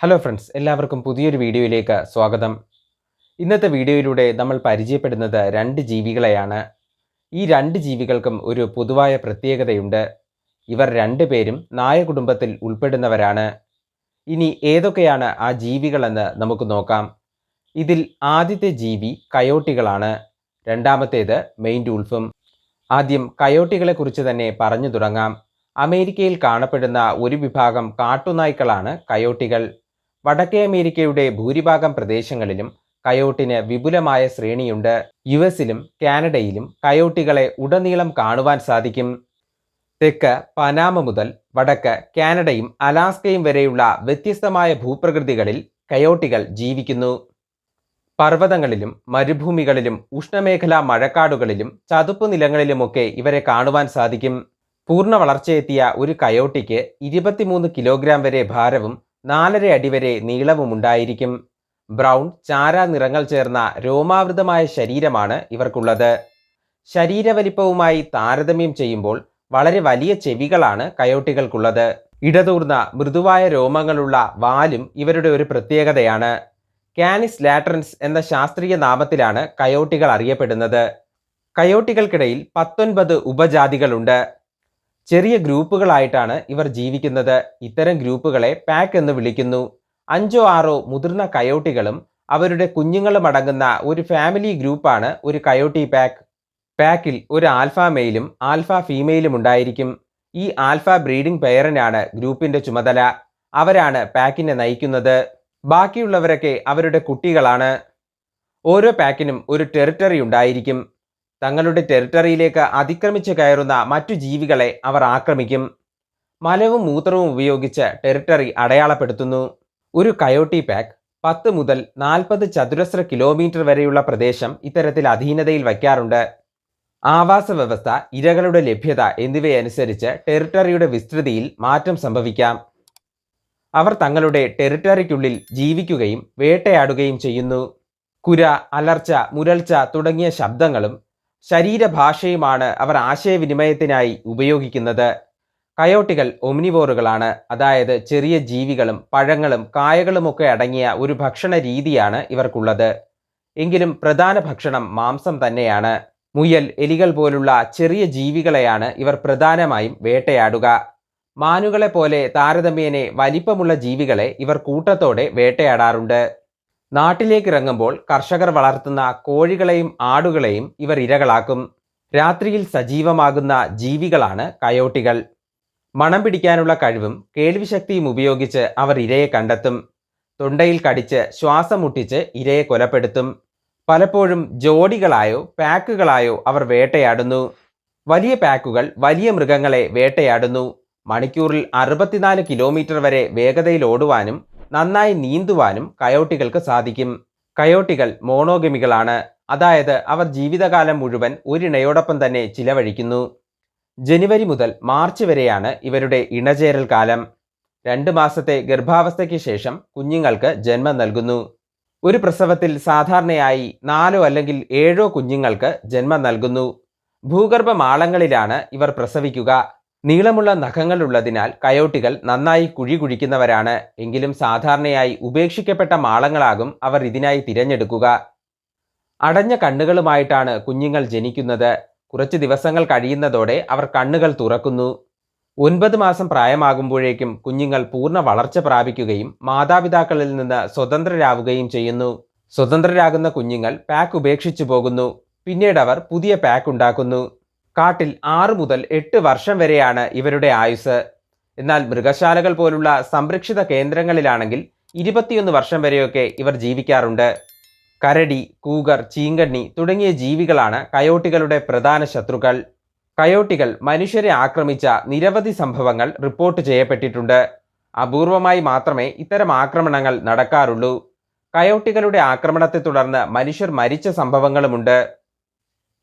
Hello friends എല്ലാവർക്കും പുതിയൊരു വീഡിയോയിലേക്ക് സ്വാഗതം. ഇന്നത്തെ വീഡിയോയിലൂടെ നമ്മൾ പരിചയപ്പെടുന്നത് രണ്ട് ജീവികളെയാണ്. ഈ രണ്ട് ജീവികൾക്കും ഒരു പൊതുവായ പ്രത്യേകതയുണ്ട്. ഇവർ രണ്ടുപേരും നായ കുടുംബത്തിൽ ഉൾപ്പെടുന്നവരാണ്. ഇനി ഏതൊക്കെയാണ് ആ ജീവികളെന്ന് നമുക്ക് നോക്കാം. ഇതിൽ ആദ്യത്തെ ജീവി കയോട്ടികളാണ്. രണ്ടാമത്തേത് മെയിൻ ടൂൾഫും ആദ്യം കയോട്ടികളെക്കുറിച്ച് തന്നെ പറഞ്ഞു തുടങ്ങാം. അമേരിക്കയിൽ കാണപ്പെടുന്ന ഒരു വിഭാഗം കാട്ടുനായ്ക്കളാണ് കയോട്ടികൾ. വടക്കേ അമേരിക്കയുടെ ഭൂരിഭാഗം പ്രദേശങ്ങളിലും കയോട്ടിന് വിപുലമായ ശ്രേണിയുണ്ട്. യു എസിലും കാനഡയിലും കയോട്ടികളെ ഉടനീളം കാണുവാൻ സാധിക്കും. തെക്ക് പനാമ മുതൽ വടക്ക് കാനഡയും അലാസ്കയും വരെയുള്ള വ്യത്യസ്തമായ ഭൂപ്രകൃതികളിൽ കയോട്ടികൾ ജീവിക്കുന്നു. പർവതങ്ങളിലും മരുഭൂമികളിലും ഉഷ്ണമേഖലാ മഴക്കാടുകളിലും ചതുപ്പ് നിലങ്ങളിലുമൊക്കെ ഇവരെ കാണുവാൻ സാധിക്കും. പൂർണ വളർച്ചയെത്തിയ ഒരു കയോട്ടിക്ക് ഇരുപത്തിമൂന്ന് കിലോഗ്രാം വരെ ഭാരവും നാലര അടി വരെ നീളവുമുണ്ടായിരിക്കും. ബ്രൗൺ ചാര നിറങ്ങൾ ചേർന്ന രോമാവൃതമായ ശരീരമാണ് ഇവർക്കുള്ളത്. ശരീരവലിപ്പവുമായി താരതമ്യം ചെയ്യുമ്പോൾ വളരെ വലിയ ചെവികളാണ് കയോട്ടികൾക്കുള്ളത്. ഇടതൂർന്ന മൃദുവായ രോമങ്ങളുള്ള വാലും ഇവരുടെ ഒരു പ്രത്യേകതയാണ്. കാനിസ് ലാട്രൻസ് എന്ന ശാസ്ത്രീയ നാമത്തിലാണ് കയോട്ടികൾ അറിയപ്പെടുന്നത്. കയോട്ടികൾക്കിടയിൽ പത്തൊൻപത് ഉപജാതികളുണ്ട്. ചെറിയ ഗ്രൂപ്പുകളായിട്ടാണ് ഇവർ ജീവിക്കുന്നത്. ഇത്തരം ഗ്രൂപ്പുകളെ പാക്ക് എന്ന് വിളിക്കുന്നു. അഞ്ചോ ആറോ മുതിർന്ന കയോട്ടികളും അവരുടെ കുഞ്ഞുങ്ങളും അടങ്ങുന്ന ഒരു ഫാമിലി ഗ്രൂപ്പാണ് ഒരു കയോട്ടി പാക്ക് പാക്കിൽ ഒരു ആൽഫ മെയിലും ആൽഫ ഫീമെയിലും ഉണ്ടായിരിക്കും. ഈ ആൽഫ ബ്രീഡിംഗ് പെയറിനാണ് ഗ്രൂപ്പിന്റെ ചുമതല. അവരാണ് പാക്കിനെ നയിക്കുന്നത്. ബാക്കിയുള്ളവരൊക്കെ അവരുടെ കുട്ടികളാണ്. ഓരോ പാക്കിനും ഒരു ടെറിട്ടറി ഉണ്ടായിരിക്കും. തങ്ങളുടെ ടെറിട്ടറിയിലേക്ക് അതിക്രമിച്ച് കയറുന്ന മറ്റു ജീവികളെ അവർ ആക്രമിക്കും. മലവും മൂത്രവും ഉപയോഗിച്ച് ടെറിട്ടറി അടയാളപ്പെടുത്തുന്നു. ഒരു കയോട്ടി പാക്ക് പത്ത് മുതൽ നാൽപ്പത് ചതുരശ്ര കിലോമീറ്റർ വരെയുള്ള പ്രദേശം ഇത്തരത്തിൽ അധീനതയിൽ വയ്ക്കാറുണ്ട്. ആവാസ വ്യവസ്ഥ ഇരകളുടെ ലഭ്യത എന്നിവയനുസരിച്ച് ടെറിട്ടറിയുടെ വിസ്തൃതിയിൽ മാറ്റം സംഭവിക്കാം. അവർ തങ്ങളുടെ ടെറിട്ടറിക്കുള്ളിൽ ജീവിക്കുകയും വേട്ടയാടുകയും ചെയ്യുന്നു. കുര അലർച്ച മുരൾച്ച തുടങ്ങിയ ശബ്ദങ്ങളും ശരീരഭാഷയുമാണ് അവർ ആശയവിനിമയത്തിനായി ഉപയോഗിക്കുന്നത്. കയോട്ടികൾ ഒമ്നിവോറുകളാണ്. അതായത് ചെറിയ ജീവികളും പഴങ്ങളും കായകളുമൊക്കെ അടങ്ങിയ ഒരു ഭക്ഷണ രീതിയാണ് ഇവർക്കുള്ളത്. എങ്കിലും പ്രധാന ഭക്ഷണം മാംസം തന്നെയാണ്. മുയൽ എലികൾ പോലുള്ള ചെറിയ ജീവികളെയാണ് ഇവർ പ്രധാനമായും വേട്ടയാടുക. മാനുകളെ പോലെ താരതമ്യേനെ വലിപ്പമുള്ള ജീവികളെ ഇവർ കൂട്ടത്തോടെ വേട്ടയാടാറുണ്ട്. നാട്ടിലേക്ക് ഇറങ്ങുമ്പോൾ കർഷകർ വളർത്തുന്ന കോഴികളെയും ആടുകളെയും ഇവർ ഇരകളാക്കും. രാത്രിയിൽ സജീവമാകുന്ന ജീവികളാണ് കയോട്ടികൾ. മണം പിടിക്കാനുള്ള കഴിവും കേൾവിശക്തിയും ഉപയോഗിച്ച് അവർ ഇരയെ കണ്ടെത്തും. തൊണ്ടയിൽ കടിച്ച് ശ്വാസം മുട്ടിച്ച് ഇരയെ കൊലപ്പെടുത്തും. പലപ്പോഴും ജോഡികളായോ പാക്കുകളായോ അവർ വേട്ടയാടുന്നു. വലിയ പാക്കുകൾ വലിയ മൃഗങ്ങളെ വേട്ടയാടുന്നു. മണിക്കൂറിൽ അറുപത്തിനാല് കിലോമീറ്റർ വരെ വേഗതയിൽ ഓടുവാനും നന്നായി നീന്തുവാനും കയോട്ടികൾക്ക് സാധിക്കും. കയോട്ടികൾ മോണോഗമികളാണ്. അതായത് അവർ ജീവിതകാലം മുഴുവൻ ഒരിണയോടൊപ്പം തന്നെ ചിലവഴിക്കുന്നു. ജനുവരി മുതൽ മാർച്ച് വരെയാണ് ഇവരുടെ ഇണചേരൽ കാലം. രണ്ട് മാസത്തെ ഗർഭാവസ്ഥയ്ക്ക് ശേഷം കുഞ്ഞുങ്ങൾക്ക് ജന്മം നൽകുന്നു. ഒരു പ്രസവത്തിൽ സാധാരണയായി നാലോ അല്ലെങ്കിൽ ഏഴോ കുഞ്ഞുങ്ങൾക്ക് ജന്മം നൽകുന്നു. ഭൂഗർഭമാളങ്ങളിലാണ് ഇവർ പ്രസവിക്കുക. നീളമുള്ള നഖങ്ങളുള്ളതിനാൽ കയോട്ടികൾ നന്നായി കുഴി കുഴിക്കുന്നവരാണ്. എങ്കിലും സാധാരണയായി ഉപേക്ഷിക്കപ്പെട്ട മാളങ്ങളാകും അവർ ഇതിനായി തിരഞ്ഞെടുക്കുക. അടഞ്ഞ കണ്ണുകളുമായിട്ടാണ് കുഞ്ഞുങ്ങൾ ജനിക്കുന്നത്. കുറച്ച് ദിവസങ്ങൾ കഴിയുന്നതോടെ അവർ കണ്ണുകൾ തുറക്കുന്നു. ഒൻപത് മാസം പ്രായമാകുമ്പോഴേക്കും കുഞ്ഞുങ്ങൾ പൂർണ വളർച്ച പ്രാപിക്കുകയും മാതാപിതാക്കളിൽ നിന്ന് സ്വതന്ത്രരാവുകയും ചെയ്യുന്നു. സ്വതന്ത്രരാകുന്ന കുഞ്ഞുങ്ങൾ പാക്ക് ഉപേക്ഷിച്ചു പോകുന്നു. പിന്നീട് അവർ പുതിയ പാക്ക് ഉണ്ടാക്കുന്നു. കാട്ടിൽ ആറ് മുതൽ എട്ട് വർഷം വരെയാണ് ഇവരുടെ ആയുസ്. എന്നാൽ മൃഗശാലകൾ പോലുള്ള സംരക്ഷിത കേന്ദ്രങ്ങളിലാണെങ്കിൽ ഇരുപത്തിയൊന്ന് വർഷം വരെയൊക്കെ ഇവർ ജീവിക്കാറുണ്ട്. കരടി കൂഗർ ചീങ്കണ്ണി തുടങ്ങിയ ജീവികളാണ് കയോട്ടികളുടെ പ്രധാന ശത്രുക്കൾ. കയോട്ടികൾ മനുഷ്യരെ ആക്രമിച്ച നിരവധി സംഭവങ്ങൾ റിപ്പോർട്ട് ചെയ്യപ്പെട്ടിട്ടുണ്ട്. അപൂർവമായി മാത്രമേ ഇത്തരം ആക്രമണങ്ങൾ നടക്കാറുള്ളൂ. കയോട്ടികളുടെ ആക്രമണത്തെ തുടർന്ന് മനുഷ്യർ മരിച്ച സംഭവങ്ങളുമുണ്ട്.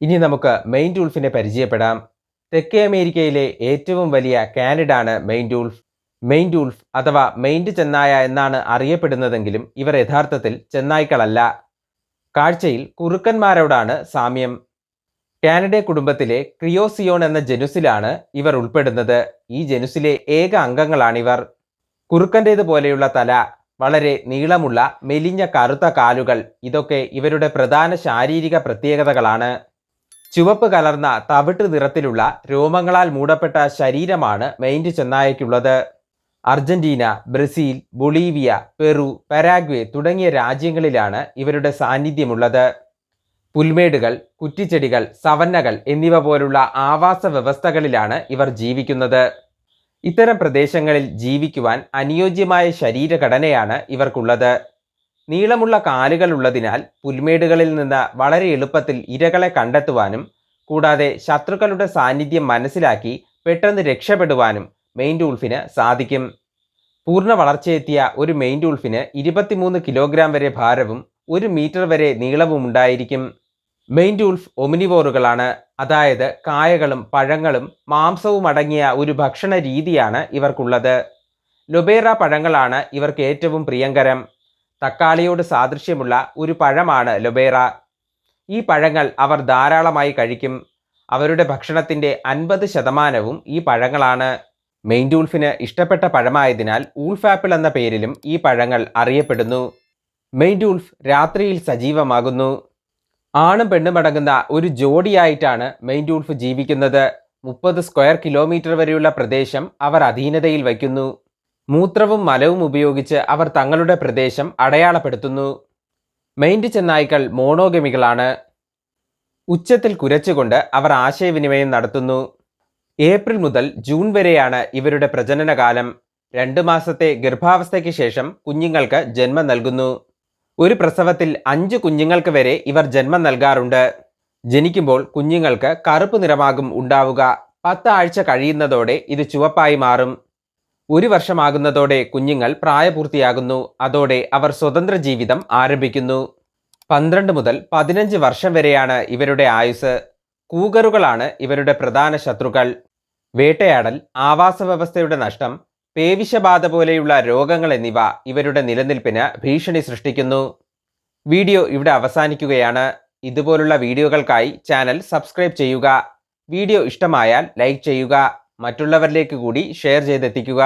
ഇനി നമുക്ക് മെയിൻ ടൂൾഫിനെ പരിചയപ്പെടാം. തെക്കേ അമേരിക്കയിലെ ഏറ്റവും വലിയ കാനിഡാണ് മെയിൻ ടൂൾഫ് മെയിൻ ടൂൾഫ് അഥവാ മെയിൻഡ് ചെന്നായ എന്നാണ് അറിയപ്പെടുന്നതെങ്കിലും ഇവർ യഥാർത്ഥത്തിൽ ചെന്നായ്ക്കളല്ല. കാഴ്ചയിൽ കുറുക്കന്മാരോടാണ് സാമ്യം. കാനഡ കുടുംബത്തിലെ ക്രിയോസിയോൺ എന്ന ജനുസിലാണ് ഇവർ ഉൾപ്പെടുന്നത്. ഈ ജനുസിലെ ഏക അംഗങ്ങളാണിവർ. കുറുക്കന്റേതുപോലെയുള്ള തല വളരെ നീളമുള്ള മെലിഞ്ഞ കറുത്ത കാലുകൾ ഇതൊക്കെ ഇവരുടെ പ്രധാന ശാരീരിക പ്രത്യേകതകളാണ്. ചുവപ്പ് കലർന്ന തവിട്ട് നിറത്തിലുള്ള രോമങ്ങളാൽ മൂടപ്പെട്ട ശരീരമാണ് maned ചെന്നായയ്ക്കുള്ളത്. Argentina Brazil Bolivia Peru Paraguay തുടങ്ങിയ രാജ്യങ്ങളിലാണ് ഇവരുടെ സാന്നിധ്യമുള്ളത്. പുൽമേടുകൾ കുറ്റിച്ചെടികൾ സവന്നകൾ എന്നിവ പോലുള്ള ആവാസ വ്യവസ്ഥകളിലാണ് ഇവർ ജീവിക്കുന്നത്. ഇത്തരം പ്രദേശങ്ങളിൽ ജീവിക്കുവാൻ അനുയോജ്യമായ ശരീരഘടനയാണ് ഇവർക്കുള്ളത്. നീളമുള്ള കാലുകൾ ഉള്ളതിനാൽ പുൽമേടുകളിൽ നിന്ന് വളരെ എളുപ്പത്തിൽ ഇരകളെ കണ്ടെത്തുവാനും കൂടാതെ ശത്രുക്കളുടെ സാന്നിധ്യം മനസ്സിലാക്കി പെട്ടെന്ന് രക്ഷപ്പെടുവാനും മെയിൻ ഡൂൾഫിന് സാധിക്കും. പൂർണ വളർച്ചയെത്തിയ ഒരു മെയിൻ ഡൂൾഫിന് ഇരുപത്തിമൂന്ന് കിലോഗ്രാം വരെ ഭാരവും ഒരു മീറ്റർ വരെ നീളവും ഉണ്ടായിരിക്കും. മെയിൻ ഡൂൾഫ് ഒമിനിവോറുകളാണ്. അതായത് കായകളും പഴങ്ങളും മാംസവും അടങ്ങിയ ഒരു ഭക്ഷണ രീതിയാണ് ഇവർക്കുള്ളത്. ലൊബേറ പഴങ്ങളാണ് ഇവർക്ക് ഏറ്റവും പ്രിയങ്കരം. തക്കാളിയോട് സാദൃശ്യമുള്ള ഒരു പഴമാണ് ലൊബേറ. ഈ പഴങ്ങൾ അവർ ധാരാളമായി കഴിക്കും. അവരുടെ ഭക്ഷണത്തിന്റെ അൻപത് ശതമാനവും ഈ പഴങ്ങളാണ്. മെയിൻ ടൂൾഫിന് ഇഷ്ടപ്പെട്ട പഴമായതിനാൽ ഊൾഫാപ്പിൾ എന്ന പേരിലും ഈ പഴങ്ങൾ അറിയപ്പെടുന്നു. മെയിൻഡൂൾഫ് രാത്രിയിൽ സജീവമാകുന്നു. ആണും പെണ്ണും അടങ്ങുന്ന ഒരു ജോഡിയായിട്ടാണ് മെയിൻഡൂൾഫ് ജീവിക്കുന്നത്. മുപ്പത് സ്ക്വയർ കിലോമീറ്റർ വരെയുള്ള പ്രദേശം അവർ അധീനതയിൽ വയ്ക്കുന്നു. മൂത്രവും മലവും ഉപയോഗിച്ച് അവർ തങ്ങളുടെ പ്രദേശം അടയാളപ്പെടുത്തുന്നു. മെയിന്റ് ചെന്നായ്ക്കൾ മോണോഗമികളാണ്. ഉച്ചത്തിൽ കുരച്ചുകൊണ്ട് അവർ ആശയവിനിമയം നടത്തുന്നു. ഏപ്രിൽ മുതൽ ജൂൺ വരെയാണ് ഇവരുടെ പ്രജനനകാലം. രണ്ട് മാസത്തെ ഗർഭാവസ്ഥയ്ക്ക് ശേഷം കുഞ്ഞുങ്ങൾക്ക് ജന്മം നൽകുന്നു. ഒരു പ്രസവത്തിൽ അഞ്ച് കുഞ്ഞുങ്ങൾക്ക് വരെ ഇവർ ജന്മം നൽകാറുണ്ട്. ജനിക്കുമ്പോൾ കുഞ്ഞുങ്ങൾക്ക് കറുപ്പ് നിറമാകും ഉണ്ടാവുക. പത്ത് ആഴ്ച കഴിയുന്നതോടെ ഇത് ചുവപ്പായി മാറും. ഒരു വർഷമാകുന്നതോടെ കുഞ്ഞുങ്ങൾ പ്രായപൂർത്തിയാകുന്നു. അതോടെ അവർ സ്വതന്ത്ര ജീവിതം ആരംഭിക്കുന്നു. പന്ത്രണ്ട് മുതൽ പതിനഞ്ച് വർഷം വരെയാണ് ഇവരുടെ ആയുസ് കൂകറുകളാണ് ഇവരുടെ പ്രധാന ശത്രുക്കൾ. വേട്ടയാടൽ ആവാസ വ്യവസ്ഥയുടെ നഷ്ടം പേവിഷബാധ പോലെയുള്ള രോഗങ്ങൾ എന്നിവ ഇവരുടെ നിലനിൽപ്പിന് ഭീഷണി സൃഷ്ടിക്കുന്നു. വീഡിയോ ഇവിടെ അവസാനിക്കുകയാണ്. ഇതുപോലുള്ള വീഡിയോകൾക്കായി ചാനൽ സബ്സ്ക്രൈബ് ചെയ്യുക. വീഡിയോ ഇഷ്ടമായാൽ ലൈക്ക് ചെയ്യുക. മറ്റുള്ളവരിലേക്ക് കൂടി ഷെയർ ചെയ്തെത്തിക്കുക.